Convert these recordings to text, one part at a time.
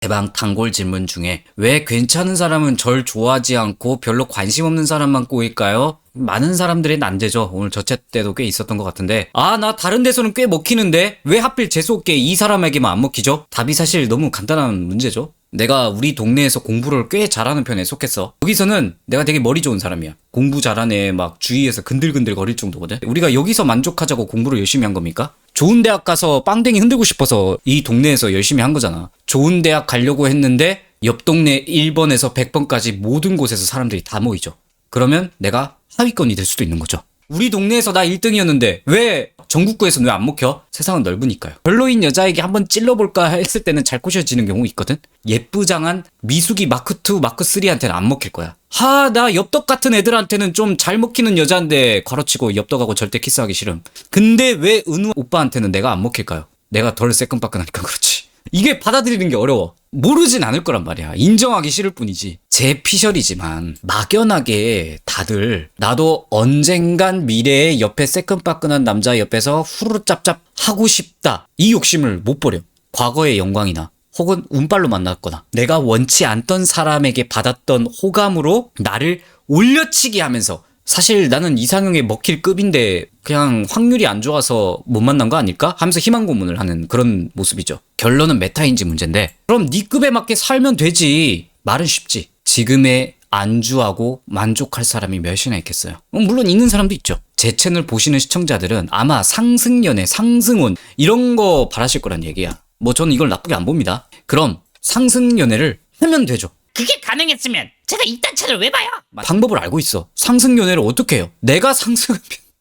대방 단골 질문 중에 왜 괜찮은 사람은 절 좋아하지 않고 별로 관심 없는 사람만 꼬일까요? 많은 사람들이 난제죠. 오늘 저체 때도 꽤 있었던 것 같은데 아 나 다른 데서는 꽤 먹히는데 왜 하필 재수없게 이 사람에게만 안 먹히죠? 답이 사실 너무 간단한 문제죠. 내가 우리 동네에서 공부를 꽤 잘하는 편에 속했어. 여기서는 내가 되게 머리 좋은 사람이야. 공부 잘하네 막 주위에서 근들근들 거릴 정도거든. 우리가 여기서 만족하자고 공부를 열심히 한 겁니까? 좋은 대학 가서 빵댕이 흔들고 싶어서 이 동네에서 열심히 한 거잖아. 좋은 대학 가려고 했는데 옆 동네 1번에서 100번까지 모든 곳에서 사람들이 다 모이죠. 그러면 내가 하위권이 될 수도 있는 거죠. 우리 동네에서 나 1등이었는데 왜 전국구에서는 왜 안 먹혀? 세상은 넓으니까요. 별로인 여자에게 한번 찔러볼까 했을 때는 잘 꼬셔지는 경우 있거든? 예쁘장한 미숙이 마크2, 마크3한테는 안 먹힐 거야. 하, 나 엽떡 같은 애들한테는 좀 잘 먹히는 여자인데 걸어치고 엽떡하고 절대 키스하기 싫음. 근데 왜 은우 오빠한테는 내가 안 먹힐까요? 내가 덜 새끈빠끈하니까 그렇지. 이게 받아들이는 게 어려워. 모르진 않을 거란 말이야. 인정하기 싫을 뿐이지. 제 피셜이지만 막연하게 다들 나도 언젠간 미래에 옆에 새끈빠끈한 남자 옆에서 후루룩 짭짭 하고 싶다. 이 욕심을 못 버려. 과거의 영광이나 혹은 운빨로 만났거나 내가 원치 않던 사람에게 받았던 호감으로 나를 올려치기 하면서 사실 나는 이상형에 먹힐 급인데 그냥 확률이 안 좋아서 못 만난 거 아닐까? 하면서 희망 고문을 하는 그런 모습이죠. 결론은 메타인지 문제인데 그럼 네 급에 맞게 살면 되지. 말은 쉽지. 지금의 안주하고 만족할 사람이 몇이나 있겠어요. 어, 물론 있는 사람도 있죠. 제 채널 보시는 시청자들은 아마 상승연애, 상승운 이런 거 바라실 거란 얘기야. 뭐 저는 이걸 나쁘게 안 봅니다. 그럼 상승연애를 하면 되죠. 그게 가능했으면 제가 이딴 차를 왜 봐요? 방법을 알고 있어. 상승 연애를 어떻게 해요? 내가 상승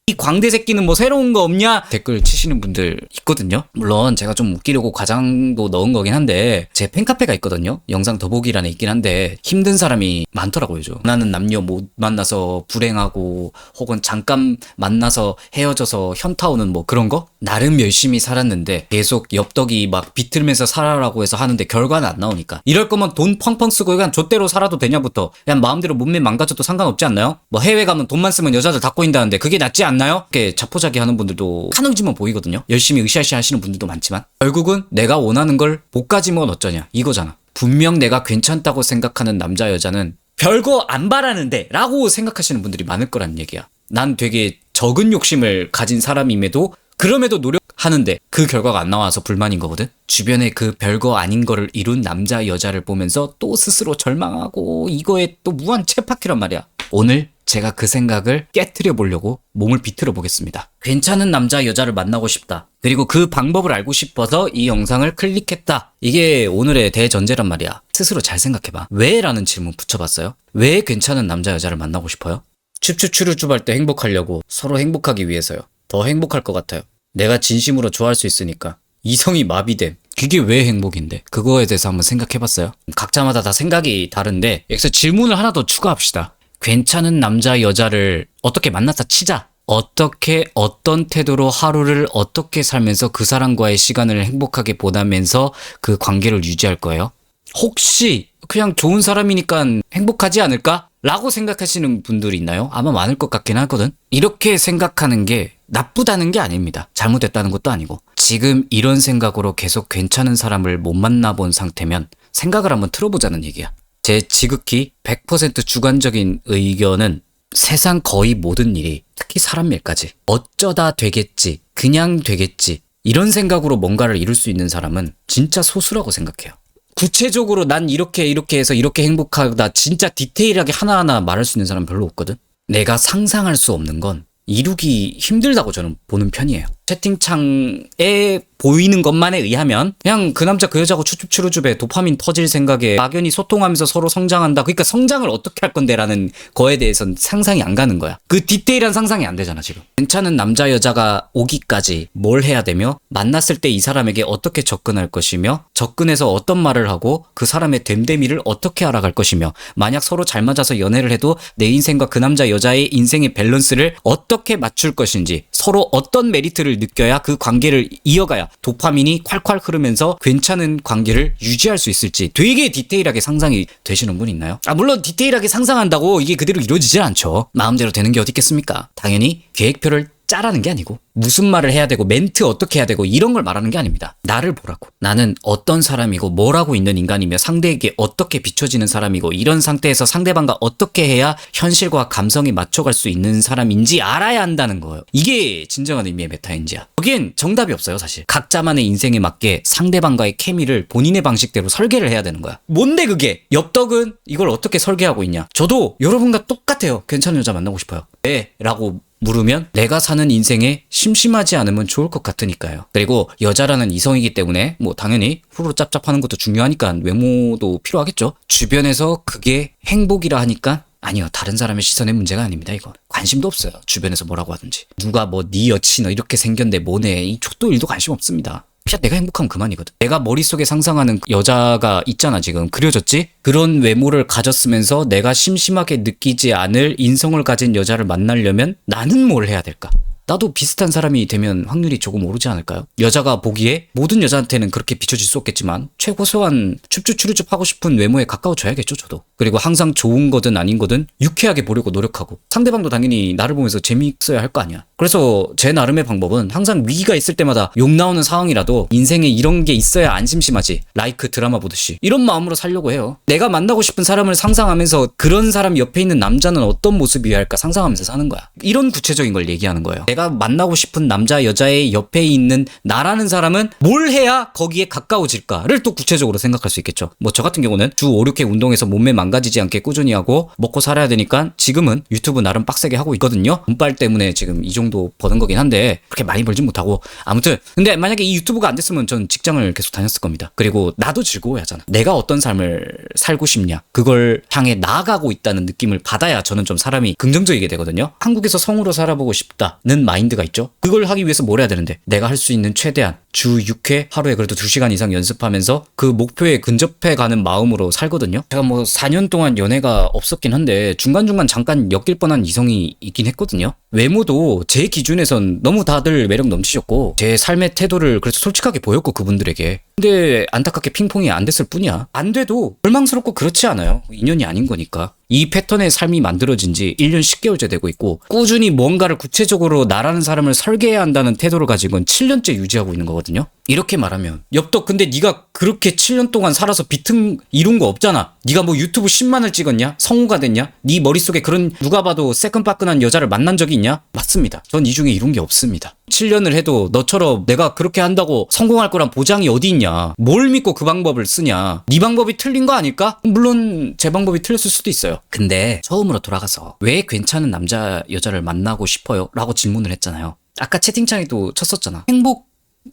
이 광대 새끼는 뭐 새로운 거 없냐? 댓글 치시는 분들 있거든요. 물론 제가 좀 웃기려고 과장도 넣은 거긴 한데 제 팬카페가 있거든요. 영상 더보기란에 있긴 한데 힘든 사람이 많더라고요. 좀. 나는 남녀 못 만나서 불행하고 혹은 잠깐 만나서 헤어져서 현타 오는 뭐 그런 거? 나름 열심히 살았는데 계속 엽떡이 막 비틀면서 살아라고 해서 하는데 결과는 안 나오니까 이럴 거면 돈 펑펑 쓰고 그냥 좆대로 살아도 되냐부터 그냥 마음대로 몸매 망가져도 상관없지 않나요? 뭐 해외 가면 돈만 쓰면 여자들 다 꼬인다는데 그게 낫지 않나 요? 이렇게 자포자기 하는 분들도 한응지만 보이거든요. 열심히 으쌰으쌰 하시는 분들도 많지만 결국은 내가 원하는 걸 못 가지면 어쩌냐 이거잖아. 분명 내가 괜찮다고 생각하는 남자 여자는 별거 안 바라는데 라고 생각하시는 분들이 많을 거란 얘기야. 난 되게 적은 욕심을 가진 사람임에도 그럼에도 노력하는데 그 결과가 안 나와서 불만인 거거든. 주변에 그 별거 아닌 거를 이룬 남자 여자를 보면서 또 스스로 절망하고 이거에 또 무한 채파키란 말이야. 오늘 제가 그 생각을 깨뜨려 보려고 몸을 비틀어 보겠습니다. 괜찮은 남자 여자를 만나고 싶다. 그리고 그 방법을 알고 싶어서 이 영상을 클릭했다. 이게 오늘의 대전제란 말이야. 스스로 잘 생각해봐. 왜? 라는 질문 붙여봤어요. 왜 괜찮은 남자 여자를 만나고 싶어요? 춥추추르쭈할 때 행복하려고 서로 행복하기 위해서요. 더 행복할 것 같아요. 내가 진심으로 좋아할 수 있으니까. 이성이 마비됨. 그게 왜 행복인데? 그거에 대해서 한번 생각해봤어요? 각자마다 다 생각이 다른데 여기서 질문을 하나 더 추가합시다. 괜찮은 남자 여자를 어떻게 만났다 치자. 어떻게 어떤 태도로 하루를 어떻게 살면서 그 사람과의 시간을 행복하게 보내면서 그 관계를 유지할 거예요? 혹시 그냥 좋은 사람이니까 행복하지 않을까? 라고 생각하시는 분들이 있나요? 아마 많을 것 같긴 하거든. 이렇게 생각하는 게 나쁘다는 게 아닙니다. 잘못됐다는 것도 아니고. 지금 이런 생각으로 계속 괜찮은 사람을 못 만나본 상태면 생각을 한번 틀어보자는 얘기야. 제 지극히 100% 주관적인 의견은 세상 거의 모든 일이 특히 사람 일까지 어쩌다 되겠지, 그냥 되겠지 이런 생각으로 뭔가를 이룰 수 있는 사람은 진짜 소수라고 생각해요. 구체적으로 난 이렇게 이렇게 해서 이렇게 행복하다 진짜 디테일하게 하나하나 말할 수 있는 사람 별로 없거든. 내가 상상할 수 없는 건 이루기 힘들다고 저는 보는 편이에요. 채팅창에 보이는 것만에 의하면 그냥 그 남자 그 여자고 추춥추루줍에 도파민 터질 생각에 막연히 소통하면서 서로 성장한다. 그러니까 성장을 어떻게 할 건데라는 거에 대해서는 상상이 안 가는 거야. 그 디테일한 상상이 안 되잖아 지금. 괜찮은 남자 여자가 오기까지 뭘 해야 되며 만났을 때 이 사람에게 어떻게 접근할 것이며 접근해서 어떤 말을 하고 그 사람의 됨됨이를 어떻게 알아갈 것이며 만약 서로 잘 맞아서 연애를 해도 내 인생과 그 남자 여자의 인생의 밸런스를 어떻게 맞출 것인지 서로 어떤 메리트를 느껴야 그 관계를 이어가야 도파민이 콸콸 흐르면서 괜찮은 관계를 유지할 수 있을지 되게 디테일하게 상상이 되시는 분 있나요? 아 물론 디테일하게 상상한다고 이게 그대로 이루어지질 않죠. 마음대로 되는 게 어디 있겠습니까? 당연히 계획표를 짜라는 게 아니고 무슨 말을 해야 되고 멘트 어떻게 해야 되고 이런 걸 말하는 게 아닙니다. 나를 보라고. 나는 어떤 사람이고 뭘 하고 있는 인간이며 상대에게 어떻게 비춰지는 사람이고 이런 상태에서 상대방과 어떻게 해야 현실과 감성이 맞춰갈 수 있는 사람인지 알아야 한다는 거예요. 이게 진정한 의미의 메타인지야. 여기엔 정답이 없어요, 사실. 각자만의 인생에 맞게 상대방과의 케미를 본인의 방식대로 설계를 해야 되는 거야. 뭔데 그게? 엽떡은 이걸 어떻게 설계하고 있냐? 저도 여러분과 똑같아요. 괜찮은 여자 만나고 싶어요. 네, 라고 물으면 내가 사는 인생에 심심하지 않으면 좋을 것 같으니까요. 그리고 여자라는 이성이기 때문에 뭐 당연히 후루룩 짭짭하는 것도 중요하니까 외모도 필요하겠죠. 주변에서 그게 행복이라 하니까 아니요 다른 사람의 시선의 문제가 아닙니다 이거. 관심도 없어요. 주변에서 뭐라고 하든지. 누가 뭐 네 여친 어 이렇게 생겼네 뭐네. 이 족도 일도 관심 없습니다 그냥 내가 행복하면 그만이거든. 내가 머릿속에 상상하는 여자가 있잖아 지금. 그려졌지? 그런 외모를 가졌으면서 내가 심심하게 느끼지 않을 인성을 가진 여자를 만나려면 나는 뭘 해야 될까 나도 비슷한 사람이 되면 확률이 조금 오르지 않을까요? 여자가 보기에 모든 여자한테는 그렇게 비춰질 수 없겠지만 최고소한 춥춥추르춥 하고 싶은 외모에 가까워져야겠죠 저도. 그리고 항상 좋은 거든 아닌 거든 유쾌하게 보려고 노력하고 상대방도 당연히 나를 보면서 재미있어야 할 거 아니야. 그래서 제 나름의 방법은 항상 위기가 있을 때마다 욕 나오는 상황이라도 인생에 이런 게 있어야 안 심심하지. 라이크 드라마 보듯이. 이런 마음으로 살려고 해요. 내가 만나고 싶은 사람을 상상하면서 그런 사람 옆에 있는 남자는 어떤 모습이어야 할까 상상하면서 사는 거야. 이런 구체적인 걸 얘기하는 거예요 내가 만나고 싶은 남자 여자의 옆에 있는 나라는 사람은 뭘 해야 거기에 가까워질까를 또 구체적으로 생각할 수 있겠죠. 뭐 저 같은 경우는 주 5, 6회 운동해서 몸매 망가지지 않게 꾸준히 하고 먹고 살아야 되니까 지금은 유튜브 나름 빡세게 하고 있거든요. 운빨 때문에 지금 이 정도 버는 거긴 한데 그렇게 많이 벌진 못하고. 아무튼 근데 만약에 이 유튜브가 안 됐으면 전 직장을 계속 다녔을 겁니다. 그리고 나도 즐거워야 하잖아. 내가 어떤 삶을 살고 싶냐 그걸 향해 나아가고 있다는 느낌을 받아야 저는 좀 사람이 긍정적이게 되거든요. 한국에서 성으로 살아보고 싶다는 마인드가 있죠? 그걸 하기 위해서 뭘 해야 되는데? 내가 할 수 있는 최대한 주 6회 하루에 그래도 2시간 이상 연습하면서 그 목표에 근접해 가는 마음으로 살거든요. 제가 뭐 4년 동안 연애가 없었긴 한데 중간중간 잠깐 엮일 뻔한 이성이 있긴 했거든요. 외모도 제 기준에선 너무 다들 매력 넘치셨고 제 삶의 태도를 그래서 솔직하게 보였고 그분들에게. 근데 안타깝게 핑퐁이 안 됐을 뿐이야. 안 돼도 절망스럽고 그렇지 않아요. 인연이 아닌 거니까. 이 패턴의 삶이 만들어진 지 1년 10개월째 되고 있고 꾸준히 뭔가를 구체적으로 나라는 사람을 설계해야 한다는 태도를 가진 건 7년째 유지하고 있는 거거든요. 이렇게 말하면 엽떡 근데 네가 그렇게 7년 동안 살아서 비틈 이룬 거 없잖아. 네가 뭐 유튜브 10만을 찍었냐? 성우가 됐냐? 네 머릿속에 그런 누가 봐도 새끈빠끈한 여자를 만난 적이 있냐? 맞습니다. 전 이 중에 이룬 게 없습니다. 7년을 해도 너처럼 내가 그렇게 한다고 성공할 거란 보장이 어디 있냐? 뭘 믿고 그 방법을 쓰냐? 네 방법이 틀린 거 아닐까? 물론 제 방법이 틀렸을 수도 있어요. 근데 처음으로 돌아가서 왜 괜찮은 남자 여자를 만나고 싶어요? 라고 질문을 했잖아요. 아까 채팅창에도 쳤었잖아. 행복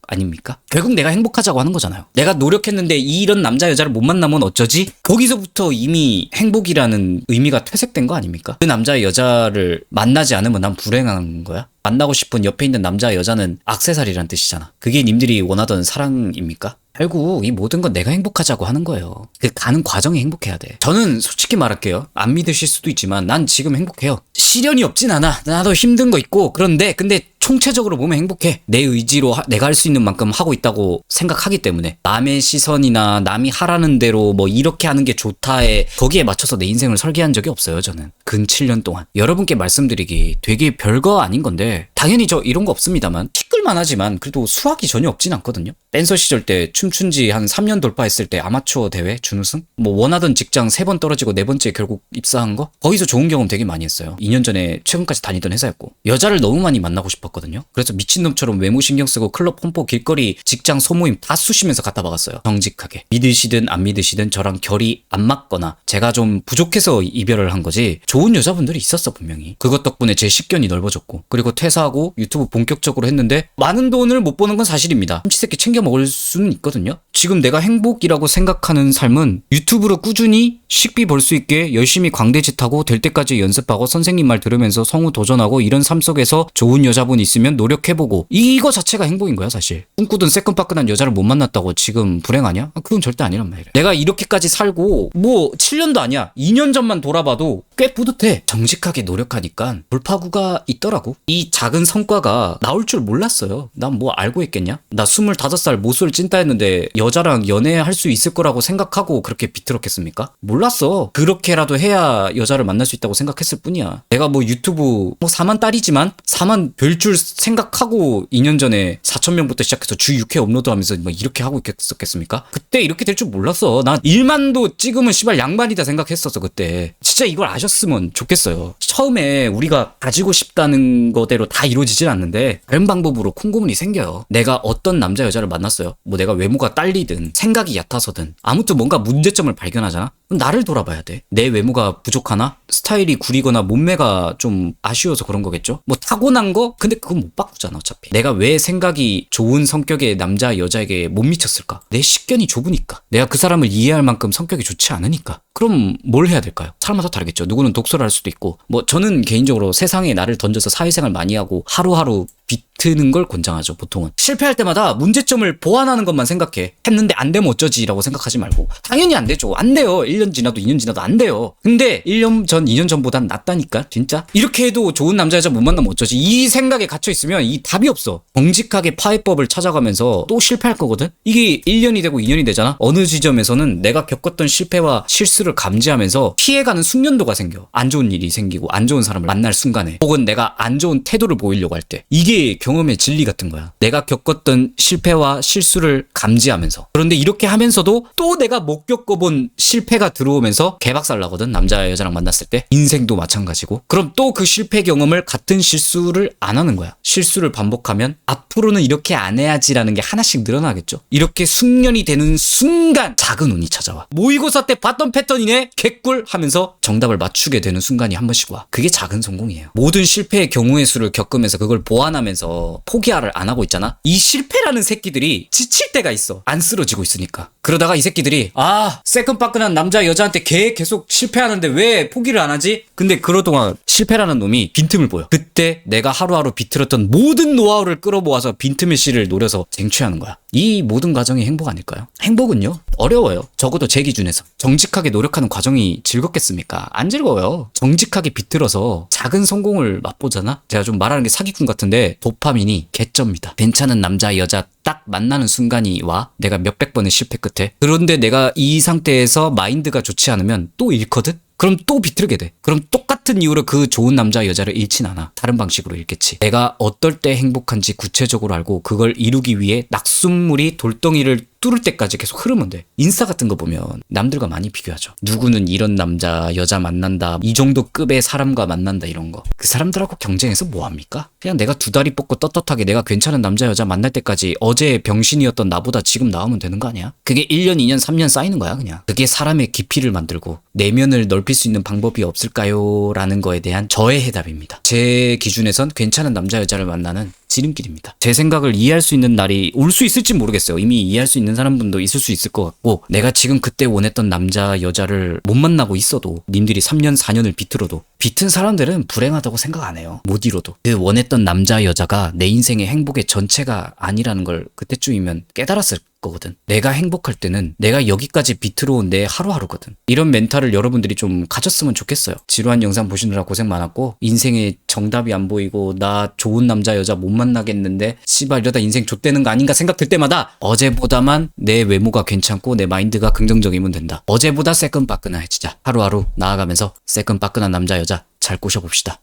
아닙니까? 결국 내가 행복하자고 하는 거잖아요. 내가 노력했는데 이런 남자 여자를 못 만나면 어쩌지? 거기서부터 이미 행복이라는 의미가 퇴색된 거 아닙니까? 그 남자 여자를 만나지 않으면 난 불행한 거야? 만나고 싶은 옆에 있는 남자 여자는 악세사리란 뜻이잖아. 그게 님들이 원하던 사랑입니까? 결국 이 모든 건 내가 행복하자고 하는 거예요. 그 가는 과정이 행복해야 돼. 저는 솔직히 말할게요. 안 믿으실 수도 있지만 난 지금 행복해요. 시련이 없진 않아. 나도 힘든 거 있고 그런데 근데 총체적으로 보면 행복해. 내 의지로 하- 내가 할 수 있는 만큼 하고 있다고 생각하기 때문에 남의 시선이나 남이 하라는 대로 뭐 이렇게 하는 게 좋다에 거기에 맞춰서 내 인생을 설계한 적이 없어요. 저는 근 7년 동안 여러분께 말씀드리기 되게 별거 아닌 건데 당연히 저 이런 거 없습니다만 티끌만 하지만 그래도 수학이 전혀 없진 않거든요. 댄서 시절 때 춤춘 지 한 3년 돌파했을 때 아마추어 대회 준우승? 뭐 원하던 직장 3번 떨어지고 네 번째 결국 입사한 거? 거기서 좋은 경험 되게 많이 했어요. 2년 전에 최근까지 다니던 회사였고 여자를 너무 많이 만나고 싶었 거든요. 그래서 미친놈처럼 외모 신경 쓰고 클럽 홈포 길거리 직장 소모임 다 쑤시면서 갖다 박았어요. 정직하게. 믿으시든 안 믿으시든 저랑 결이 안 맞거나 제가 좀 부족해서 이별을 한 거지 좋은 여자분들이 있었어 분명히. 그것 덕분에 제 식견이 넓어졌고 그리고 퇴사하고 유튜브 본격적으로 했는데 많은 돈을 못 버는 건 사실입니다. 훔치새끼 챙겨 먹을 수는 있거든요. 지금 내가 행복이라고 생각하는 삶은 유튜브로 꾸준히 식비 벌 수 있게 열심히 광대짓하고 될 때까지 연습하고 선생님 말 들으면서 성우 도전하고 이런 삶 속에서 좋은 여자분 있으면 노력해보고 이거 자체가 행복인 거야 사실 꿈꾸던 새끈빠끈한 여자를 못 만났다고 지금 불행하냐? 아, 그건 절대 아니란 말이야 내가 이렇게까지 살고 뭐 7년도 아니야 2년 전만 돌아봐도 꽤 뿌듯해. 정직하게 노력하니까 돌파구가 있더라고. 이 작은 성과가 나올 줄 몰랐어요. 난 뭐 알고 있겠냐? 나 25살 모쏠 찐따 했는데 여자랑 연애할 수 있을 거라고 생각하고 그렇게 비틀었겠습니까? 몰랐어. 그렇게라도 해야 여자를 만날 수 있다고 생각했을 뿐이야. 내가 뭐 유튜브 뭐 4만 딸이지만 4만 별줄 생각하고 2년 전에 4천 명부터 시작해서 주 6회 업로드하면서 막 이렇게 하고 있었겠습니까? 그때 이렇게 될 줄 몰랐어. 난 1만도 찍으면 씨발 양반이다 생각했었어 그때. 진짜 이걸 아셨으면 좋겠어요. 처음에 우리가 가지고 싶다는 거대로 다 이루어지진 않는데 다른 방법으로 콩고문이 생겨요. 내가 어떤 남자 여자를 만났어요. 뭐 내가 외모가 딸리든 생각이 얕아서든 아무튼 뭔가 문제점을 발견하잖아. 그럼 나를 돌아봐야 돼. 내 외모가 부족하나? 스타일이 구리거나 몸매가 좀 아쉬워서 그런 거겠죠? 뭐 타고난 거? 근데 그건 못 바꾸잖아 어차피. 내가 왜 생각이 좋은 성격의 남자 여자에게 못 미쳤을까? 내 식견이 좁으니까. 내가 그 사람을 이해할 만큼 성격이 좋지 않으니까. 그럼 뭘 해야 될까요? 사람마다 다르겠죠. 누구는 독서를 할 수도 있고. 뭐 저는 개인적으로 세상에 나를 던져서 사회생활 많이 하고 하루하루 비트는 걸 권장하죠, 보통은. 실패할 때마다 문제점을 보완하는 것만 생각해. 했는데 안 되면 어쩌지라고 생각하지 말고. 당연히 안 되죠. 안 돼요. 1년 지나도 2년 지나도 안 돼요. 근데 1년 전, 2년 전보단 낫다니까, 진짜. 이렇게 해도 좋은 남자, 여자 못 만나면 어쩌지. 이 생각에 갇혀있으면 이 답이 없어. 정직하게 파해법을 찾아가면서 또 실패할 거거든? 이게 1년이 되고 2년이 되잖아? 어느 지점에서는 내가 겪었던 실패와 실수를 감지하면서 피해가는 숙련도가 생겨. 안 좋은 일이 생기고, 안 좋은 사람을 만날 순간에. 혹은 내가 안 좋은 태도를 보이려고 할 때. 이게 경험의 진리 같은 거야. 내가 겪었던 실패와 실수를 감지하면서. 그런데 이렇게 하면서도 또 내가 못 겪어본 실패가 들어오면서 개박살 나거든. 남자 여자랑 만났을 때. 인생도 마찬가지고. 그럼 또 그 실패 경험을 같은 실수를 안 하는 거야. 실수를 반복하면 앞으로는 이렇게 안 해야지라는 게 하나씩 늘어나겠죠. 이렇게 숙련이 되는 순간 작은 운이 찾아와. 모의고사 때 봤던 패턴이네? 개꿀 하면서 정답을 맞추게 되는 순간이 한 번씩 와. 그게 작은 성공이에요. 모든 실패의 경우의 수를 겪으면서 그걸 보완하면 서 포기를 안 하고 있잖아. 이 실패라는 새끼들이 지칠 때가 있어. 안 쓰러지고 있으니까. 그러다가 이 새끼들이 아 새끈빠끈한 남자 여자한테 걔 계속 실패하는데 왜 포기를 안 하지? 근데 그러 동안 실패라는 놈이 빈틈을 보여. 그때 내가 하루하루 비틀었던 모든 노하우를 끌어모아서 빈틈의 씨를 노려서 쟁취하는 거야. 이 모든 과정이 행복 아닐까요? 행복은요? 어려워요. 적어도 제 기준에서. 정직하게 노력하는 과정이 즐겁겠습니까? 안 즐거워요. 정직하게 비틀어서 작은 성공을 맛보잖아? 제가 좀 말하는 게 사기꾼 같은데 도파민이 개쩝니다. 괜찮은 남자, 여자 딱 만나는 순간이 와. 내가 몇백 번의 실패 끝에. 그런데 내가 이 상태에서 마인드가 좋지 않으면 또 잃거든? 그럼 또 비틀게 돼. 그럼 똑같 은 이유로 그 좋은 남자 여자를 잃진 않아. 다른 방식으로 잃겠지. 내가 어떨 때 행복한지 구체적으로 알고 그걸 이루기 위해 낙숫물이 돌덩이를 뚫을 때까지 계속 흐르면 돼. 인싸 같은 거 보면 남들과 많이 비교하죠. 누구는 이런 남자, 여자 만난다. 이 정도 급의 사람과 만난다 이런 거. 그 사람들하고 경쟁해서 뭐 합니까? 그냥 내가 두 다리 뻗고 떳떳하게 내가 괜찮은 남자, 여자 만날 때까지 어제 병신이었던 나보다 지금 나오면 되는 거 아니야? 그게 1년, 2년, 3년 쌓이는 거야, 그냥. 그게 사람의 깊이를 만들고 내면을 넓힐 수 있는 방법이 없을까요? 라는 거에 대한 저의 해답입니다. 제 기준에선 괜찮은 남자, 여자를 만나는 지름길입니다. 제 생각을 이해할 수 있는 날이 올 수 있을지 모르겠어요. 이미 이해할 수 있는 사람분도 있을 수 있을 것 같고 내가 지금 그때 원했던 남자 여자를 못 만나고 있어도 님들이 3년 4년을 비틀어도 비튼 사람들은 불행하다고 생각 안 해요. 못 이뤄도 그 원했던 남자 여자가 내 인생의 행복의 전체가 아니라는 걸 그때쯤이면 깨달았을 거거든. 내가 행복할 때는 내가 여기까지 비틀어온 내 하루하루거든. 이런 멘탈을 여러분들이 좀 가졌으면 좋겠어요. 지루한 영상 보시느라 고생 많았고 인생에 정답이 안 보이고 나 좋은 남자 여자 못 만나겠는데 씨발 이러다 인생 좆되는 거 아닌가 생각 들 때마다 어제보다만 내 외모가 괜찮고 내 마인드가 긍정적이면 된다. 어제보다 새끈빠끈해지자. 하루하루 나아가면서 새끈빠끈한 남자 여자 잘 꼬셔봅시다.